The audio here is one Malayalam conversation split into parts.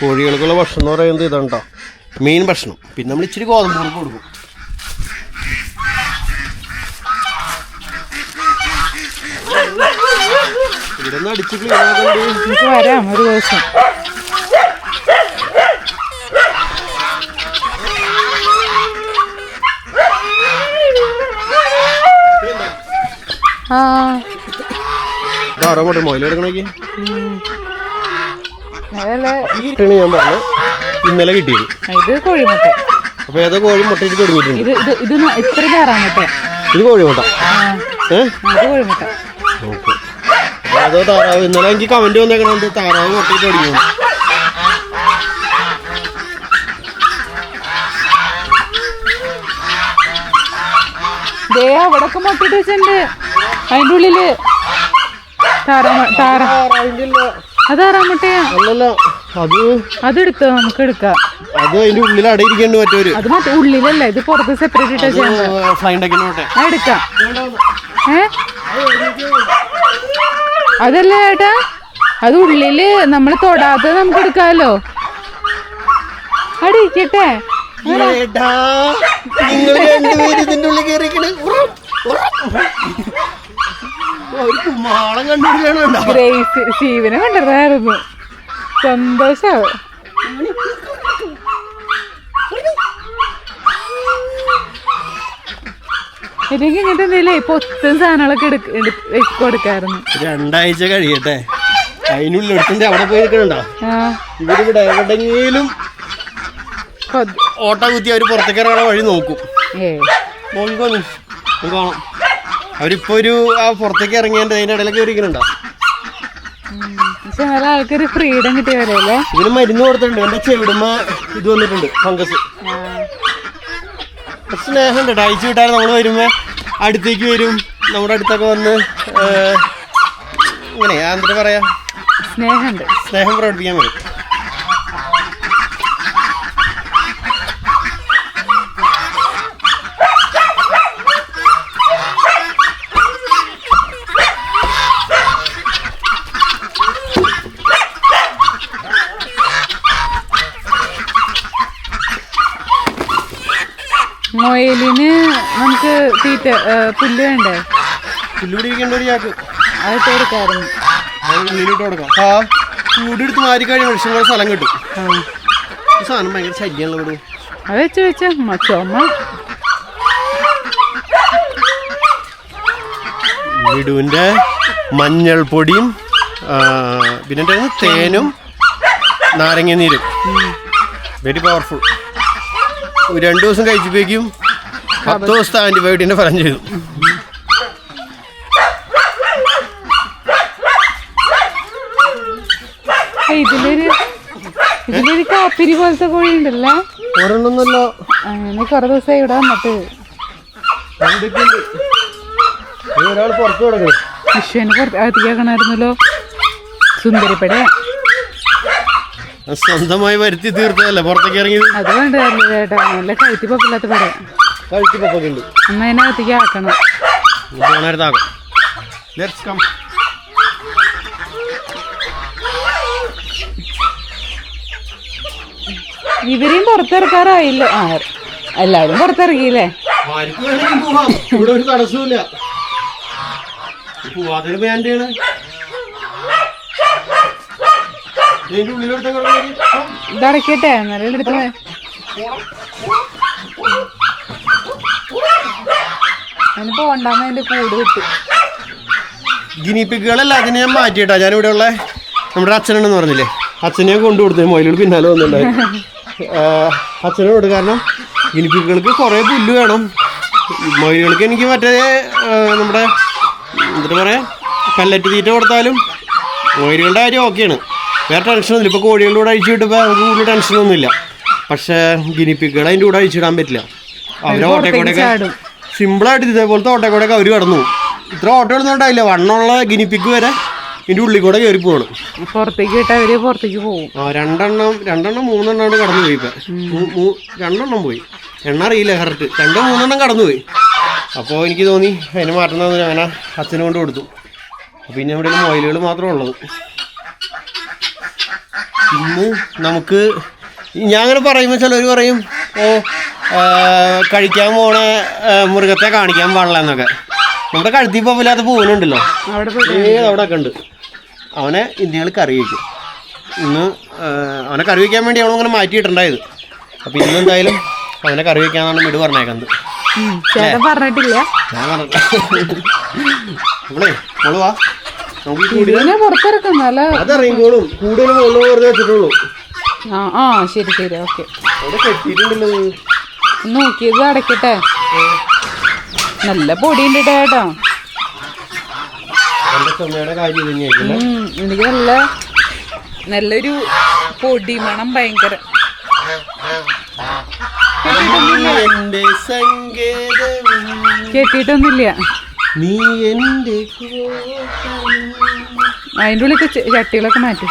കോഴികൾക്കുള്ള ഭക്ഷണം എന്ന് പറയുന്നത് ഇതുണ്ടോ മീൻ ഭക്ഷണം. പിന്നെ നമ്മൾ ഇച്ചിരി ഗോതമ്പ് കുറുക്ക് കൊടുക്കും. ഇവിടെ നിന്ന് അടിച്ച് ക്ലീൻ നമുക്ക് വരാം ഒരു ദിവസം. ആ. ആറോ മറ്റേ മൊയിലെടുക്കണേക്ക് ഞാൻ പറഞ്ഞു ഇന്നലെ കിട്ടിയത്. ഇത് കോഴിമുട്ട. അപ്പൊ ഏതോ കോഴി മുട്ടയിട്ട് തുടങ്ങിയിട്ടുണ്ട് ഇത് ഇത് ഇത് ഇത്ര താറാമുട്ട ഇത് കോഴിമുട്ട. ആ. ഏ? അത് കോഴിമുട്ട. ഓക്കെ. അതോ താറാവ്. ഇന്നലെ എനിക്ക് കമന്റ് വന്നേക്കണുണ്ട് താറാവ് മുട്ടയിട്ട് തുടങ്ങി ദേ അവിടൊക്കെ മുട്ടിട്ട് വെച്ചിട്ടുണ്ട്. അതിന്റെ ഉള്ളിൽ താറാ താറ താറാവിന്റെ അല്ല അത് താറാമുട്ടയാ അല്ലല്ല അത് അതെടുത്തോ നമുക്ക് എടുക്കാം. അത് അതിന്റെ ഉള്ളിൽ അടയിരിക്കേണ്ട മറ്റൊരു അത് മറ്റേ ഉള്ളിലല്ല? ഇത് പുറത്ത് സെപ്പറേറ്റ് ഇട്ട് എടുക്കാം. ഏ? അതല്ല ചേട്ടാ അത് ഉള്ളിൽ നമ്മൾ തൊടാതെ നമുക്ക് എടുക്കാമല്ലോ. അടിക്കട്ടെ നിങ്ങൾ രണ്ടുപേരും ഇതിന്റെ ഉള്ളിൽ കയറിക്കണേ ഗ്രേസ് ശിവനെ കണ്ടിരുന്നായിരുന്നു സന്തോഷാവും. എനിക്ക് ഇങ്ങനത്തെ എന്തെങ്കിലും പൊത്തും സാധനങ്ങളൊക്കെ എടുക്ക കൊടുക്കായിരുന്നു. രണ്ടാഴ്ച കഴിയട്ടെ. അതിനുള്ളിൽ എടുത്തിന്റെ അവിടെ പോയി നിൽക്കണുണ്ടോ? ഇവരിവിടെ എവിടെങ്കിലും ഓട്ട കുത്തി അവർ പുറത്തേക്ക് ഇറങ്ങണ വഴി നോക്കും. നോക്കിക്കോന്നു കാണാം. അവരിപ്പോ ഒരു ആ പുറത്തേക്ക് ഇറങ്ങിയതിന്റെ അതിന്റെ ഇടയിലൊക്കെ ഇരിക്കുന്നുണ്ടോ പക്ഷെ ആൾക്കൊരു ഫ്രീഡം കിട്ടിയ പോലെ അല്ലേ ഇതിന് മരുന്ന് കൊടുത്തിട്ടുണ്ട്. എന്റെ ചെവിടുമ്മ ഇത് വന്നിട്ടുണ്ട് ഫംഗസ്. സ്നേഹമുണ്ട്. അയച്ചു വിട്ടാൽ നമ്മൾ വരുമ്പോ അടുത്തേക്ക് വരും. നമ്മുടെ അടുത്തൊക്കെ വന്ന് ഇങ്ങനെ എന്താ പറയാ? സ്നേഹമുണ്ട്. സ്നേഹം പ്രകടിപ്പിക്കാൻ വരും. മൊയലിന് നമുക്ക് തീറ്റ പുല്ല് വേണ്ടേ? പുല്ല് ഇരിക്കേണ്ട ഒരു ചാക്ക്. അതിട്ട് കൊടുക്കാറുണ്ട് അത് ഉള്ളിലിട്ട് കൊടുക്കാം. ആ കൂടെടുത്ത് മാറി കഴിഞ്ഞ മനുഷ്യങ്ങളുടെ സ്ഥലം കിട്ടും. സാധനം ഭയങ്കര ശല്യമുള്ള ഇവിടെ അത് വെച്ച് വെച്ച ചുമ. വിടുവിന്റെ മഞ്ഞൾപ്പൊടിയും പൊടിയും പിന്നെ തേനും നാരങ്ങ നീരും. വെരി പവർഫുൾ രണ്ടു ദിവസം കഴിച്ചപ്പോഴേക്കും പത്ത് ദിവസത്തെ ആന്റിബയോട്ടിന്റെ ഫലം ചെയ്തു. ഇതിലൊരു ഇതിലൊരു കാപ്പിരി പോലത്തെ കോഴി ഉണ്ടല്ലേ? ഒരെണ്ണമൊന്നുമല്ല അങ്ങനെ കുറെ ദിവസമായി ഇവിടെ വന്നിട്ട്. ഒരാൾ പുറത്ത് കിടക്കണം വിഷുവിന് പുറത്ത് അകത്തേക്കാക്കണമായിരുന്നല്ലോ സുന്ദരിപ്പട സ്വന്തമായി വരുത്തി തീർത്തതല്ലേ? പുറത്തേക്ക് ഇറങ്ങി അത് വേണ്ടതല്ലേ ചേട്ടാ നല്ല കഴുത്തി പൊക്കില്ലാത്ത പട. കഴുത്തി പൊക്കൊക്കെ ഉണ്ട് എന്നാ അതിനകത്തേക്ക് ആക്കണം. പോണേരത്താക്കാം ലെറ്റ്സ് കം ഇവരെയും പുറത്തിറക്കാറായില്ല. ആ എല്ലാവരും പോവാം. ഇവിടെ ഒരു തടസ്സമില്ല പോവാതൊരു ബാൻഡാണ് ഇതിന്റെ ഉള്ളിലോട്ട് ഇതടക്കട്ടെ എടുത്ത്. അതിന് പോണ്ടെന്ന് അതിന്റെ കൂട് കിട്ടി. ഗിനിപ്പിക്കുകളല്ല അതിനെ ഞാൻ മാറ്റിയിട്ടാ. ഞാൻ ഇവിടെ ഉള്ള നമ്മുടെ അച്ഛനുണ്ടെന്ന് പറഞ്ഞില്ലേ? അച്ഛനെ കൊണ്ടു കൊടുത്തു മൊയിലോട് പിന്നാലെ വന്നിട്ടുണ്ടായി. അച്ഛനെ കൊടുത്തു കാരണം ഗിനിപ്പിക്കുകൾക്ക് കുറേ പുല്ല് വേണം. മൊയിലുകൾക്ക് എനിക്ക് മറ്റേ നമ്മുടെ എന്താ പറയാ? കല്ലറ്റ് തീറ്റ കൊടുത്താലും മൊയിലുകളുടെ കാര്യം ഓക്കെയാണ്. വേറെ ടെൻഷനൊന്നുമില്ല ഇപ്പോൾ കോഴികളുടെ കൂടെ അഴിച്ചു വിട്ടപ്പോൾ നമുക്ക് കൂടുതൽ ടെൻഷനൊന്നുമില്ല പക്ഷേ ഗിനിപ്പിക്കുകൾ അതിന്റെ കൂടെ അഴിച്ചിടാൻ പറ്റില്ല. അവരെ ഓട്ടേക്കൂടെയൊക്കെ ചാടും. സിമ്പിളായിട്ട് ഇതേപോലത്തെ ഓട്ടേക്കൂടെയൊക്കെ അവർ കടന്നു. ഇത്ര ഓട്ടം ഉണ്ടായില്ല. വണ്ണമുള്ള ഗിനിപ്പിക്ക് വരെ ഇതിന്റെ ഉള്ളിൽ കൂടെ കയറി പോകണം പുറത്തേക്ക് അവർ പുറത്തേക്ക് പോകും. ആ രണ്ടെണ്ണം രണ്ടെണ്ണം മൂന്നെണ്ണം ആണ് കടന്നു പോയി ഇപ്പം. രണ്ടെണ്ണം പോയി. എണ്ണ അറിയില്ല കറക്റ്റ് രണ്ടോ മൂന്നെണ്ണം കടന്നു പോയി. അപ്പോൾ എനിക്ക് തോന്നി അതിന് മാറ്റം തന്നെ. അങ്ങനെ അച്ഛനും കൊണ്ട് കൊടുത്തു. പിന്നെ ഇവിടെ മൊയിലുകൾ മാത്രമേ ഉള്ളത് ഇന്ന് നമുക്ക് ഞാൻ അങ്ങനെ പറയുമ്പോൾ ചിലർ പറയും ഓ കഴിക്കാൻ പോണ മൃഗത്തെ കാണിക്കാൻ പാടില്ല എന്നൊക്കെ. നമ്മുടെ കഴുത്തി പോവില്ലാത്ത പൂവനുണ്ടല്ലോ. അവിടെ അവിടെ ഒക്കെ ഉണ്ട്. അവനെ ഇന്ത്യകൾ കറി വയ്ക്കും ഇന്ന് അവനെ കറി വയ്ക്കാൻ വേണ്ടി അവളങ്ങനെ മാറ്റിയിട്ടുണ്ടായത്. അപ്പം ഇന്ന് എന്തായാലും അവനെ കറി വയ്ക്കാന്നാണ് വീട് പറഞ്ഞേക്കുന്നത്. പറഞ്ഞിട്ടില്ല. ഞാൻ പറഞ്ഞിട്ട് അവളേ അവൾ വാ. ഇതിനെ പുറത്തിറക്കും നല്ല അതറിയുമ്പോഴും കൂടുതൽ മുകളിൽ വെറുതെ വെച്ചിട്ടുള്ളൂ. ആ ആ ശരി ശരി ഓക്കെ. അവിടെ കെട്ടിയിട്ടുണ്ടല്ലോ ഇത്. നോക്കിയത് അടയ്ക്കട്ടെ. നല്ല പൊടിയുണ്ട് കേട്ടോ. എനിക്ക് നല്ല നല്ലൊരു പൊടി മണം ഭയങ്കര. കെട്ടിട്ടൊന്നുമില്ല. നീ എന്റെ അതിന്റെ ഉള്ളിൽ ചട്ടികളൊക്കെ മാറ്റി.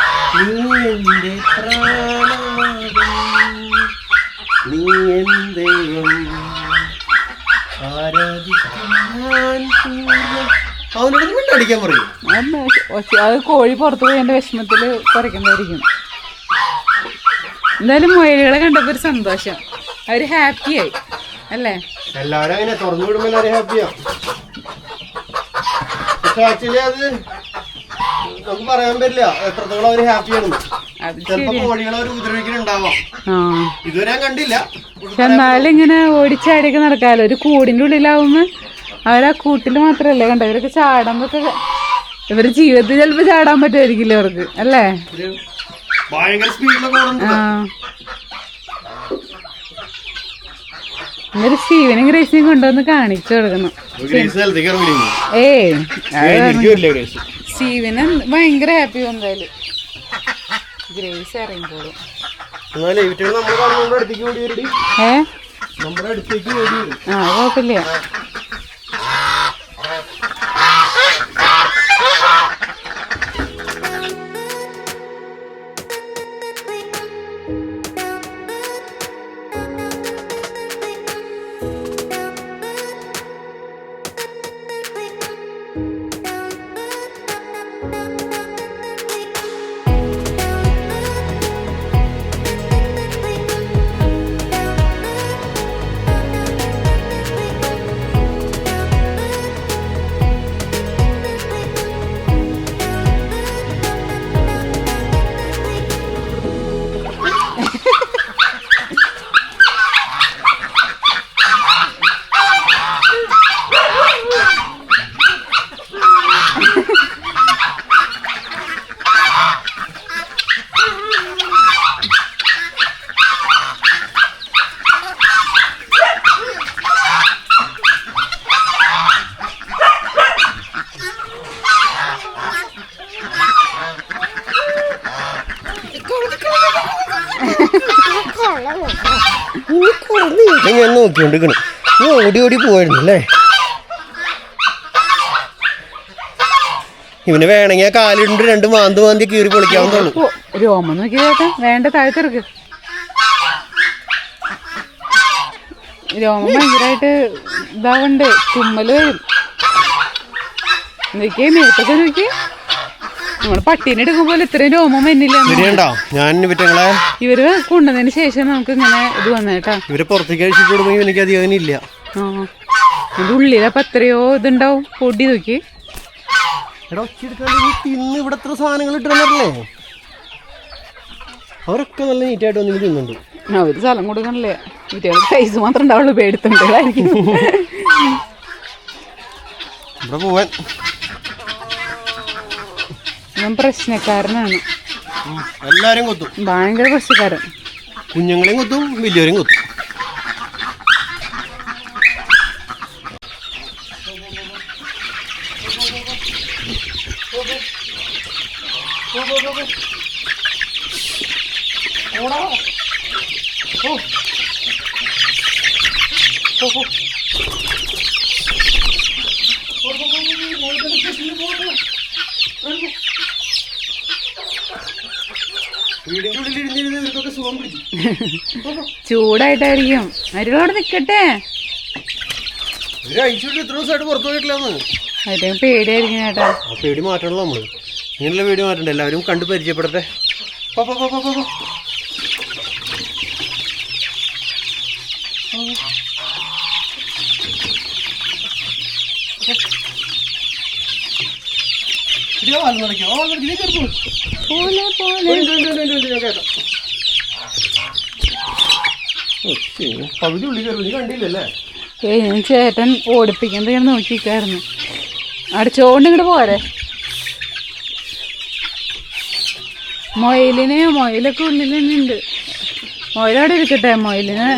അത് കോഴി പുറത്തു പോയി എന്റെ വിഷമത്തിൽ കുറയ്ക്കുന്നതായിരിക്കും എന്തായാലും മുയലുകളെ കണ്ടപ്പോ ഒരു സന്തോഷം. ഹാപ്പി ഹാപ്പിയായി അല്ലേ? എല്ലാവരും അങ്ങനെ തുറന്നു വിടുമ്പോൾ ഹാപ്പിയാ. പക്ഷെ ആക്ച്വലി അത് നമുക്ക് പറയാൻ പറ്റില്ല. എത്രത്തോളം അവർ ഹാപ്പിയാണ് ചിലപ്പോ കോഴികളെ ഒരു ഉപദ്രവിക്കുന്നുണ്ടാവാം ഇതുവരെ ഞാൻ കണ്ടില്ല. പക്ഷെ എന്നാലും ഇങ്ങനെ ഓടിച്ചാടിയൊക്കെ നടക്കാല്ലോ ഒരു കൂടിന്റെ ഉള്ളിലാവുമ്പോ അവരാ കൂട്ടിൽ മാത്രല്ലേ കണ്ടോ ഇവരൊക്കെ ചാടുമ്പൊക്കെ ഇവരുടെ ജീവിതത്തിൽ ചിലപ്പോ ചാടാൻ പറ്റുമായിരിക്കില്ല അവർക്ക്? അല്ലേ? ഒരു സ്റ്റീവനും ഗ്രേസിനെയും കൊണ്ടുവന്ന് കാണിച്ചു കൊടുക്കണം. ഏയ്. സ്റ്റീവന് ഭയങ്കര ഹാപ്പി എന്തായാലും. ഗ്രേസ് ഇറങ്ങിക്കോളും ഏ? നമ്മുടെ അടുത്തേക്ക് ഓടി ആ കുഴപ്പമില്ല. ഞാൻ നോക്കിക്കൊണ്ടിരിക്കണം. നീ ഓടി ഓടി പോയിരുന്നു അല്ലേ? ഇവന് വേണമെങ്കിൽ കാലിണ്ട് രണ്ട് മാന്ത് മാന്തി കീറി പൊളിക്കാവുന്ന ഓ, രോമം നോക്കി കേട്ടെ. വേണ്ട താഴ്ത്തിറക്ക്. രോമം ഭയങ്കരമായിട്ട് ഇതാവണ്ട്. തുമ്മൽ വരും. നോക്കിയേ മേത്തൊക്കെ നോക്കി നമ്മൾ പട്ടീനെ എടുക്കുമ്പോൾ ഇത്രയും രോമം ശരിയുണ്ടോ ഞാൻ വിറ്റങ്ങളെ ഇവർ കൊണ്ടുവന്നതിന് ശേഷം നമുക്ക് ഇങ്ങനെ ഇത് വന്നേട്ടാ ഇവരെ പുറത്തേക്ക് അഴിച്ചിട്ട് വിടുമ്പോൾ എനിക്ക് അധികം അങ്ങനെ ഇല്ല ആ. ഇതിന്റെ ഉള്ളിലപ്പം എത്രയോ ഇതുണ്ടാവും. പൊടി നോക്കി. എടാ ഒച്ചെടുക്കാണ്ട് നീ തിന്ന് ഇവിടെ എത്ര സാധനങ്ങൾ ഇട്ടിരുന്നല്ലേ അവരൊക്കെ നല്ല നീറ്റായിട്ട് വന്നിട്ട് തിന്നുണ്ട് അവർ സ്ഥലം കൊടുക്കണല്ലേ? വീട്ടുകാർ സൈസ് മാത്രം ഉണ്ടാവുള്ളൂ പേടിത്തുണ്ടായിരിക്കും ഇവിടെ പോവാൻ. ഞാൻ പ്രശ്നക്കാരനാണ്. എല്ലാവരും കൊത്തും. ഭയങ്കര പ്രശ്നക്കാരൻ. കുഞ്ഞുങ്ങളെയും കൊത്തും വലിയവരെയും കൊത്തും. ഓടാ ഓ ഓ, ചൂടായിട്ടായിരിക്കും. അരുളോട് നിക്കട്ടെ. അവരും പേടിയായിരിക്കും ചേട്ടാ. പേടി മാറ്റണല്ലോ നമ്മൾ. ഇങ്ങനെയുള്ള പേടി മാറ്റണ്ട എല്ലാവരും കണ്ട് പരിചയപ്പെടട്ടെ. പോ, പോ, പകുതി ഉള്ളിൽ കയറി. നീ കണ്ടില്ലല്ലേ? ഏയ് ഞാൻ ചേട്ടൻ ഓടിപ്പിക്കുന്നത് ഞാൻ നോക്കിക്കായിരുന്നു അടിച്ചോണ്ട് ഇങ്ങോട്ട് പോരെ. മൊയിലിനെ മൊയിലൊക്കെ ഉള്ളിൽ തന്നെ ഉണ്ട്. മൊയിലവിടെ ഇരിക്കട്ടെ. മൊയിലിന്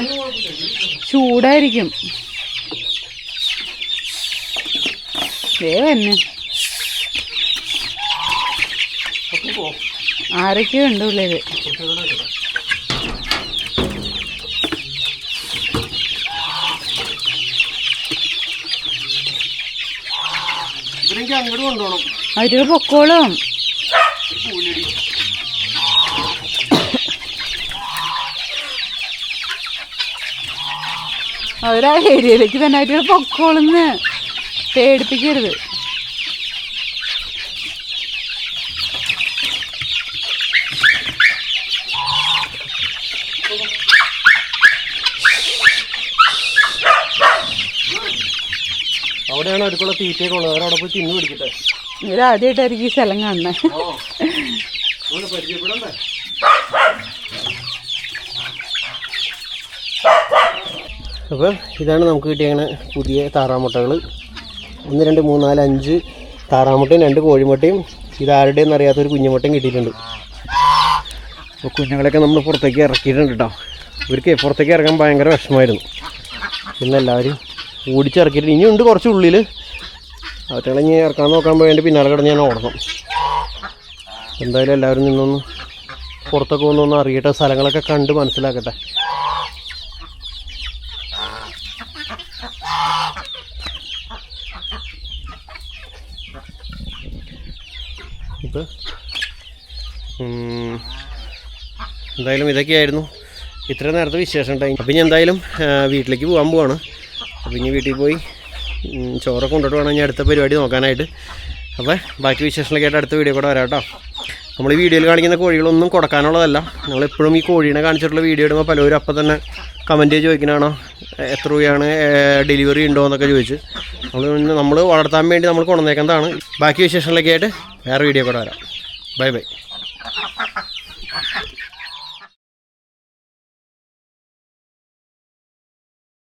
ചൂടായിരിക്കും. ദേ തന്നെ ഒക്കെ അവർ പൊക്കോളും. അവരാ ഏരിയയിലേക്ക് തന്നെ അവർ പൊക്കോളുന്ന് പേടിപ്പിക്കരുത്. അവിടെയാണ് അടുക്കള തീറ്റയൊക്കെ ഉള്ളത്. അവരവിടെ പോയി തിന്നു പിടിക്കട്ടെ. ഇവരാദ്യമായിട്ടായിരിക്കും ഈ സ്ഥലം കാണുന്നത് പരിചയപ്പെടണ്ടേ? അപ്പം ഇതാണ് നമുക്ക് കിട്ടിയ അങ്ങനെ പുതിയ താറാമുട്ടകൾ ഒന്ന് രണ്ട് മൂന്ന് നാല് അഞ്ച് താറാമുട്ടയും രണ്ട് കോഴിമുട്ടയും. ഇതാരുടെയെന്ന് അറിയാത്തൊരു കുഞ്ഞുമുട്ടയും കിട്ടിയിട്ടുണ്ട്. അപ്പോൾ കുഞ്ഞുങ്ങളെയൊക്കെ നമ്മൾ പുറത്തേക്ക് ഇറക്കിയിട്ടുണ്ട് കേട്ടോ. ഇവർക്ക് പുറത്തേക്ക് ഇറങ്ങാൻ ഭയങ്കര വിഷമമായിരുന്നു. പിന്നെ എല്ലാവരും ഓടിച്ചിറക്കിയിട്ട് ഇനിയുണ്ട് കുറച്ച് ഉള്ളിൽ അവറ്റകളെ ഇറക്കാൻ നോക്കാൻ വേണ്ടി പിന്നാലെ കിടന്ന് ഞാൻ ഓടണം. എന്തായാലും എല്ലാവരും നിന്നൊന്ന് പുറത്തൊക്കെ ഒന്നൊന്ന് അറിയട്ടെ സ്ഥലങ്ങളൊക്കെ കണ്ട് മനസ്സിലാക്കട്ടെ. എന്തായാലും ഇതൊക്കെയായിരുന്നു. ഇത്ര നേരത്തെ വിശേഷം ഉണ്ടായി. അപ്പം ഇനി എന്തായാലും വീട്ടിലേക്ക് പോകാൻ പോവാണ്. അപ്പം ഇനി വീട്ടിൽ പോയി ചോറൊക്കെ കൊണ്ടിട്ട് വേണം ഞാൻ അടുത്ത പരിപാടി നോക്കാനായിട്ട്. അപ്പോൾ ബാക്കി വിശേഷങ്ങളൊക്കെ ആയിട്ട് അടുത്ത വീഡിയോ കൂടെ വരാം കേട്ടോ. നമ്മൾ ഈ വീഡിയോയിൽ കാണിക്കുന്ന കോഴികളൊന്നും കൊടുക്കാനുള്ളതല്ല. നമ്മൾ എപ്പോഴും ഈ കോഴീനെ കാണിച്ചിട്ടുള്ള വീഡിയോ ഇടുമ്പോൾ പലരും അപ്പം തന്നെ കമന്റ് ചോദിക്കണാണോ എത്ര രൂപയാണ് ഡെലിവറി ഉണ്ടോ എന്നൊക്കെ ചോദിച്ച്. നമ്മൾ നമ്മൾ വളർത്താൻ വേണ്ടി നമ്മൾ കൊണ്ടുവന്നേക്കുന്നതാണ്. ബാക്കി വിശേഷങ്ങളൊക്കെ ആയിട്ട് വേറെ വീഡിയോ കൂടെ വരാം. Bye bye.